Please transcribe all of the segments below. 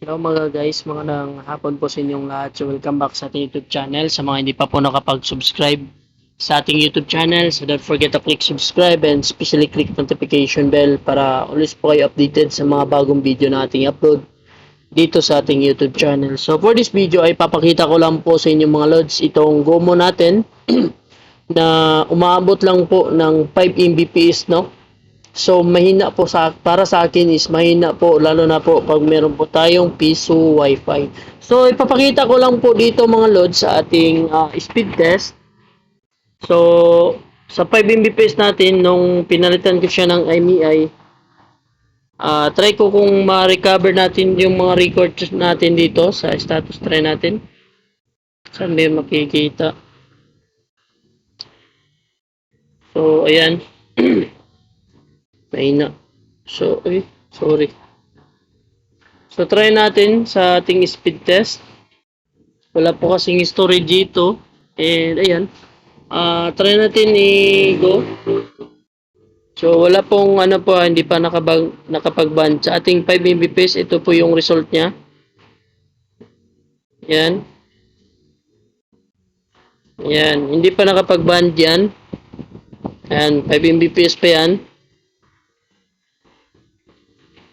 Hello mga guys, magandang hapon po sa inyong lahat. So welcome back sa ating YouTube channel. Sa mga hindi pa po nakapag-subscribe sa ating YouTube channel, so don't forget to click subscribe and especially click notification bell para always po kayo updated sa mga bagong video na ating upload dito sa ating YouTube channel. So for this video ay papakita ko lang po sa inyong mga lods itong Gomo natin na umaabot lang po ng 5 Mbps no. So mahina po sa para sa akin is mahina po lalo na po pag meron po tayong piso wifi. So ipapakita ko lang po dito mga lods sa ating ah, speed test. So sa 5 Mbps natin nung pinalitan ko siya ng IMEI ah try ko kung ma-recover natin yung mga records natin dito sa status try natin. Saan yung makikita? So ayan. Mahina. So, ay, sorry. So, try natin sa ating speed test. Wala po kasing storage dito. And, ayan. Ah, try natin i-go. So, wala pong ano po, hindi pa nakabag, nakapag-ban. Sa ating 5 Mbps, ito po yung result niya. Yan. Yan. Hindi pa nakapag-ban yan. Yan. 5 Mbps pa yan.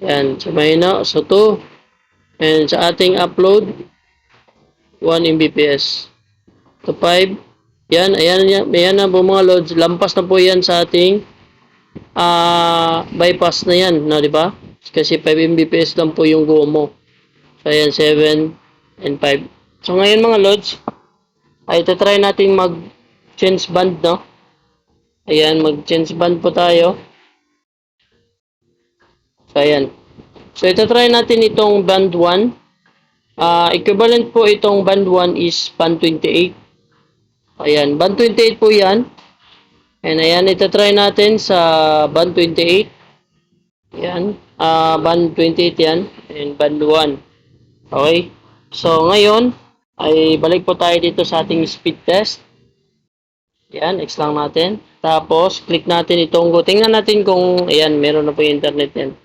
Yan, so mahina. So 2. And sa ating upload, 1 Mbps. To 5. Yan, ayan, yan, ayan na po mga loads. Lampas na po yan sa ating ah bypass na yan, no, di ba? Kasi 5 Mbps lang po yung go mo. So ayan, 7 and 5. So ngayon mga loads, ay try natin mag change band, no? Ayan, mag change band po tayo. So, ayan. So, ito try natin itong band 1. Ah, equivalent po itong band 1 is band 28. Ayan, band 28 po yan. And ayan, ito try natin sa band 28. Ayan, ah band 28 yan. And band 1. Okay. So, ngayon, ay balik po tayo dito sa ating speed test. Ayan, X lang natin. Tapos, click natin itong go. Tingnan natin kung, ayan, meron na po yung internet yan.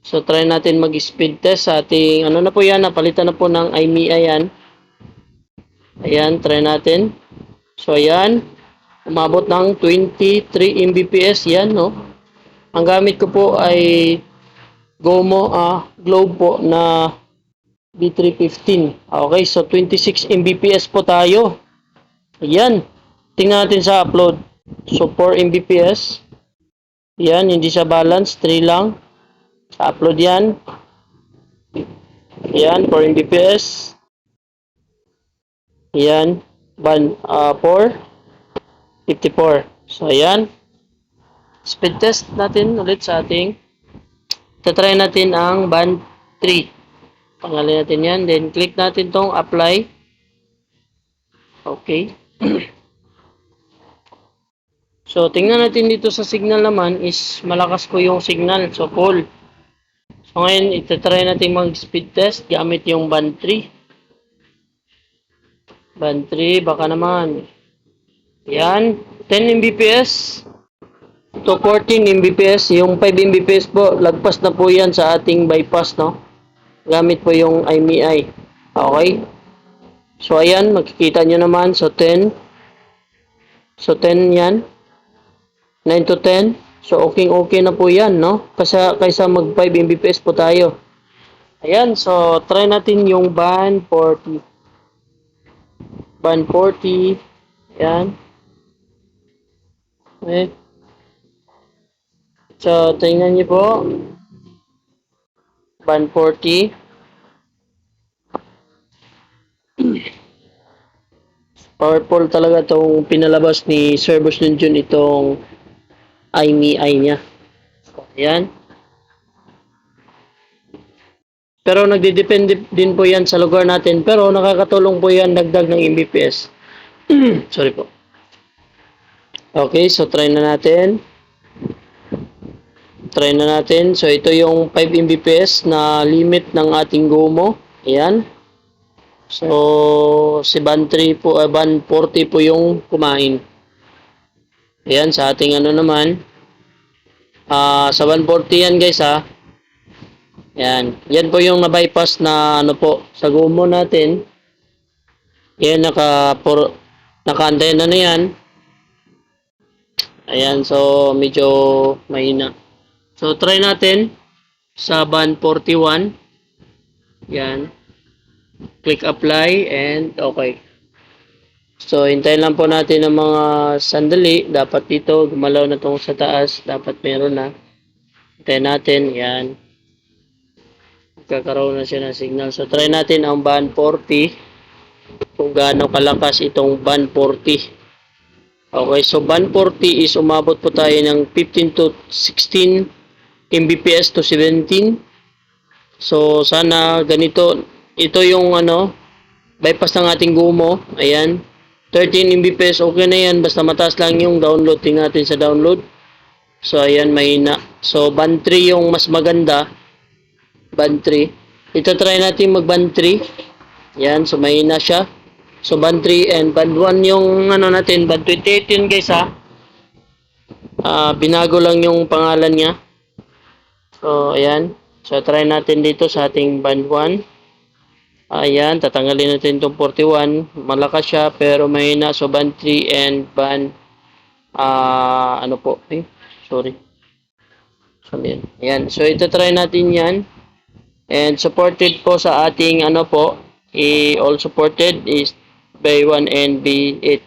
So, try natin mag-speed test sa ating, ano na po yan, napalitan na po ng IMEI yan. Ayan, try natin. So, ayan, umabot ng 23 Mbps yan, no? Ang gamit ko po ay Gomo ah, Globe po na B315. Okay, so 26 Mbps po tayo. Ayan, tingnan natin sa upload. So, 4 Mbps. Yan, hindi siya balance, 3 lang. Upload yan. Yan, 4 Mbps. Yan, ban, uh, 4. 54. So, ayan. Speed test natin ulit sa ating. Tatry natin ang band 3. Pangalan natin yan. Then, click natin tong apply. Okay. So, tingnan natin dito sa signal naman is malakas po yung signal. So, full. So, ngayon, itatry natin mag-speed test gamit yung band 3. Band 3, baka naman. Yan. 10 Mbps to 14 Mbps. Yung 5 Mbps po, lagpas na po yan sa ating bypass, no? Gamit po yung IMEI. Okay? So, ayan, makikita nyo naman. So, 10. So, 10 yan. 9 to 10. So, okay okay na po yan, no? Kasi, kaysa mag 5 Mbps po tayo. Ayan, so, try natin yung band 40. Band 40. Ayan. Okay. So, tingnan niyo po. Band 40. Powerful talaga itong pinalabas ni Servus Ninjun itong IMEI niya. Ayan. Pero nagdidepende din po yan sa lugar natin. Pero nakakatulong po yan dagdag ng Mbps. Sorry po. Okay, so try na natin. Try na natin. So ito yung 5 Mbps na limit ng ating Gomo. Ayan. So si band 3 po, uh, band 40 po yung kumain. Ayan, sa ating ano naman. Ah, sa 140 yan guys ha. Yan. Yan po yung na-bypass na ano po, sa gumo natin. Yan, naka, por, naka-antay na na yan. Ayan, so medyo mahina. So try natin sa band 41. Yan. Click apply and okay. So hintayin lang po natin ng mga sandali. Dapat dito gumalaw na tong sa taas. Dapat meron na. Hintayin natin. Yan. Magkakaroon na siya ng signal. So try natin ang band 40. Kung gaano kalakas itong band 40. Okay, so band 40 is umabot po tayo ng 15 to 16 Mbps to 17. So sana ganito, ito yung ano, bypass ng ating gumo. Ayan. 13 Mbps okay na yan basta mataas lang yung download. Tingnan natin sa download. So ayan, mahina. So band 3 yung mas maganda. Band 3. Ito try natin mag band 3. Yan, so mahina siya. So band 3 and band 1 yung ano natin, band 28 yun guys ha. Ah, binago lang yung pangalan niya. So ayan. So try natin dito sa ating band 1. Ayan, tatanggalin natin itong 41. Malakas siya pero mahina. So band 3 and band ah ano po? Eh, sorry. So yan. Ayan. So ito try natin yan. And supported po sa ating ano po, i all supported is by 1 and B8.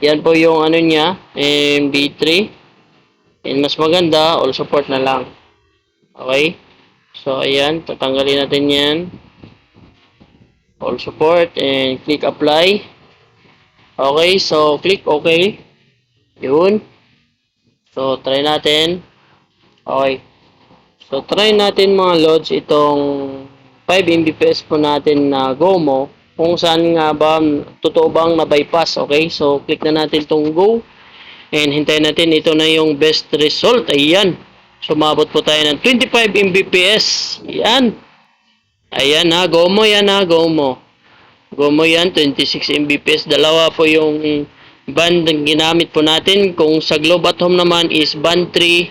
Yan po yung ano niya, and B3. And mas maganda, all support na lang. Okay? So, ayan, tatanggalin natin yan. All support and click apply. Okay, so click okay. Yun. So, try natin. Okay. So, try natin mga loads itong 5 Mbps po natin na GOMO kung saan nga ba totoo bang na-bypass. Okay, so click na natin itong go and hintayin natin ito na yung best result. Ayan. Sumabot po tayo ng 25 Mbps. Ayan. Ayan ha, GOMO yan ha, GOMO. GOMO yan, 26 Mbps. Dalawa po yung band na ginamit po natin. Kung sa Globe at Home naman is band 3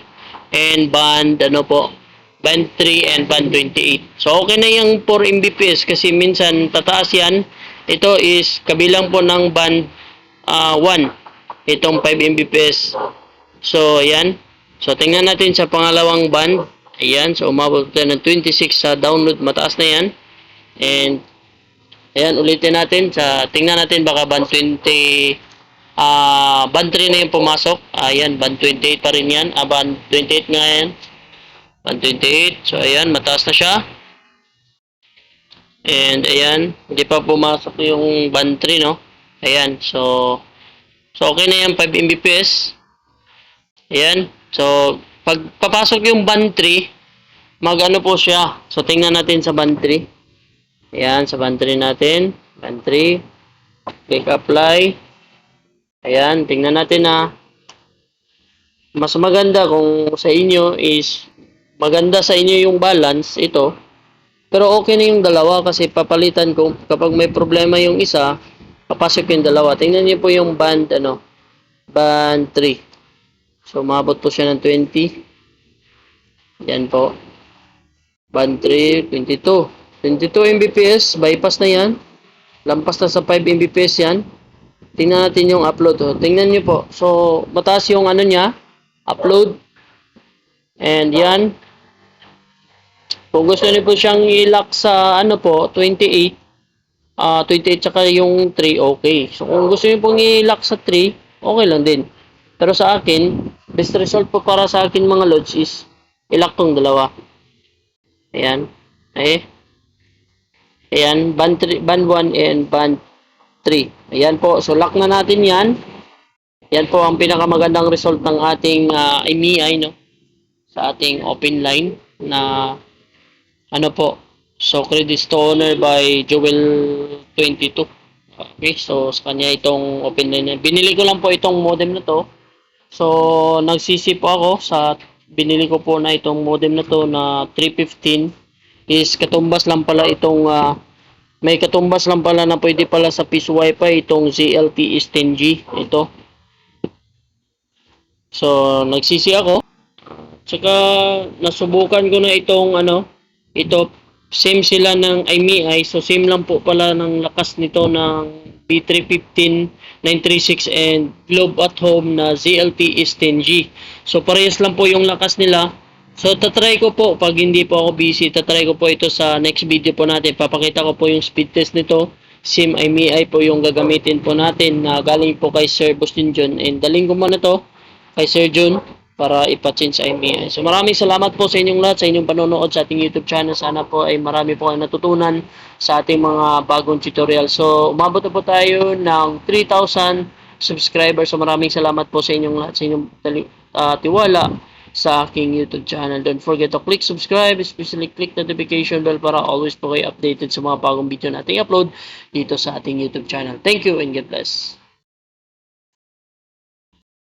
and band ano po, band 3 and band 28. So okay na yung 4 Mbps kasi minsan tataas yan. Ito is kabilang po ng band ah, 1. Itong 5 Mbps. So ayan. So tingnan natin sa pangalawang band. Ayan, so umabot tayo ng 26 sa download, mataas na yan. And ayan, ulitin natin sa tingnan natin baka band 20 ah band 3 na yung pumasok. Ayan, band 28 pa rin yan. Ah, band 28 nga yan. 128. So, ayan, mataas na siya. And, ayan, hindi pa pumasok yung band 3, no? Ayan, so, so okay na yan, 5 Mbps. Ayan, so, pag papasok yung band 3, mag-ano po siya. So, tingnan natin sa band 3. Ayan, sa band 3 natin. Band 3. Click apply. Ayan, tingnan natin na mas maganda kung sa inyo is maganda sa inyo yung balance ito pero okay na yung dalawa kasi papalitan ko kapag may problema yung isa papasok yung dalawa tingnan niyo po yung band ano band 3 so umabot po siya ng 20 yan po. Band 3 22 22 Mbps bypass na yan. Lampas na sa 5 Mbps yan. Tingnan natin yung upload oh. tingnan niyo po. So mataas yung ano niya upload. And yan. Kung gusto niyo po siyang i-lock sa ano po 28 ah 28 tsaka yung 3 okay. So kung gusto niyo pong i-lock sa 3 okay lang din. Pero sa akin best result po para sa akin mga loads is i-lock tong dalawa. Ayan. Eh ayan. Band 3 band 1 and band 3 ayan po. So lock na natin yan. Yan po ang pinakamagandang result ng ating uh, IMEI no? Sa ating open line na ano po? So credit to owner by Joel 22 okay. So sa kanya itong open line binili ko lang po itong modem na to so nagsisi po ako sa binili ko po na itong modem na to na 315 is katumbas lang pala itong ah, may katumbas lang pala na pwede pala sa piece wifi itong is 10G ito. So, nagsisi ako. Tsaka, nasubukan ko na itong, ano, ito same sila ng IMEI so same lang po pala ng lakas nito ng B315 936 and Globe at Home na ZLT is 10G so parehas lang po yung lakas nila. So tatry ko po pag hindi po ako busy tatry ko po ito sa next video po natin. Papakita ko po yung speed test nito. SIM IMEI po yung gagamitin po natin na galing po kay Sir Bustin John and daling ko muna to kay Sir John para ipa-change IMEI. So maraming salamat po sa inyong lahat, sa inyong panonood sa ating YouTube channel. Sana po ay marami po kayong natutunan sa ating mga bagong tutorial. So umabot na po tayo ng 3,000 subscribers. So maraming salamat po sa inyong lahat, sa inyong ah, tiwala sa aking YouTube channel. Don't forget to click subscribe, especially click notification bell para always po kayo updated sa mga bagong video nating upload dito sa ating YouTube channel. Thank you and God bless.